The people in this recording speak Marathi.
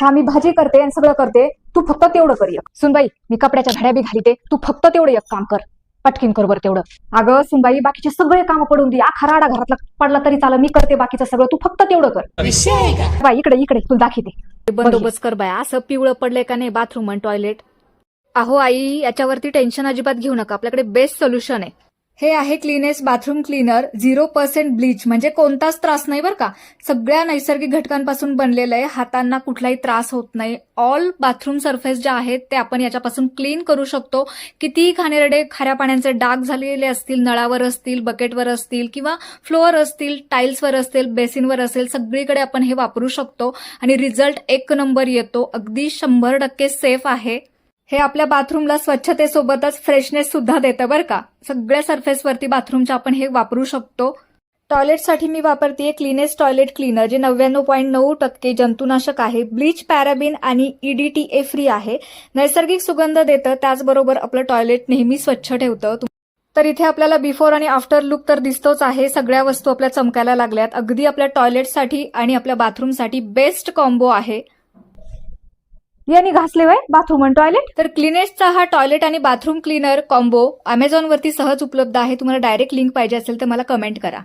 हा मी भाजी करते आणि सगळं करते तू फक्त तेवढं कर एक. सुनबाई मी कपड्याच्या घड्या बी घालीते तू फक्त तेवढं एक काम कर. पटकीन कर बरं तेवढं. अगं सुनबाई बाकीचे सगळे काम पडून दे आखा राडा घरातला पडला तरी चालेल मी करते बाकीचं सगळं तू फक्त तेवढं कर. विषय आहे का? बाई इकडे इकडे तू दाखवते. बंदोबस्त कर बाया असं पिवळं पडलंय का नाही बाथरूम आणि टॉयलेट अहो आई याच्यावरती टेन्शन अजिबात घेऊ नका आपल्याकडे बेस्ट सोल्युशन आहे. हे आहे cleanness bathroom cleaner zero percent bleach म्हणजे कोणताच त्रास नाही बरं का. सगळ्या नैसर्गिक घटकांपासून बनलेलं आहे. हातांना कुठलाही त्रास होत नाही. ऑल बाथरूम सरफेस ज्या आहेत ते आपण याच्यापासून क्लीन करू शकतो. कितीही घाणेरडे खाऱ्या पाण्याचे डाग झालेले असतील नळावर असतील बकेटवर असतील किंवा फ्लोअर असतील टाईल्सवर असतील बेसिनवर असेल सगळीकडे आपण हे वापरू शकतो. आणि रिझल्ट एक नंबर येतो. अगदी शंभर टक्के सेफ आहे. हे आपल्या बाथरूमला स्वच्छतेसोबतच फ्रेशनेस सुद्धा देतं बरं का? सगळ्या सरफेसवरती बाथरूमच्या आपण हे वापरू शकतो. टॉयलेटसाठी मी वापरते क्लीनेस्ट टॉयलेट क्लीनर जे नव्याण्णव पॉईंट नऊ टक्के जंतुनाशक आहे. ब्लीच पॅराबिन आणि ईडीटी ईडीटीए फ्री आहे. नैसर्गिक सुगंध देतं त्याचबरोबर आपलं टॉयलेट नेहमी स्वच्छ ठेवतं. तर इथे आपल्याला बिफोर आणि आफ्टर लुक तर दिसतोच आहे. सगळ्या वस्तू आपल्या चमकायला लागल्यात. अगदी आपल्या टॉयलेटसाठी आणि आपल्या बाथरूमसाठी बेस्ट कॉम्बो आहे. यांनी घासले वय बाथरूम आणि टॉयलेट तर क्लिनेस्टचा हा टॉयलेट आणि बाथरूम क्लीनर कॉम्बो अमेझॉनवरती सहज उपलब्ध आहे. तुम्हाला डायरेक्ट लिंक पाहिजे असेल तर मला कमेंट करा.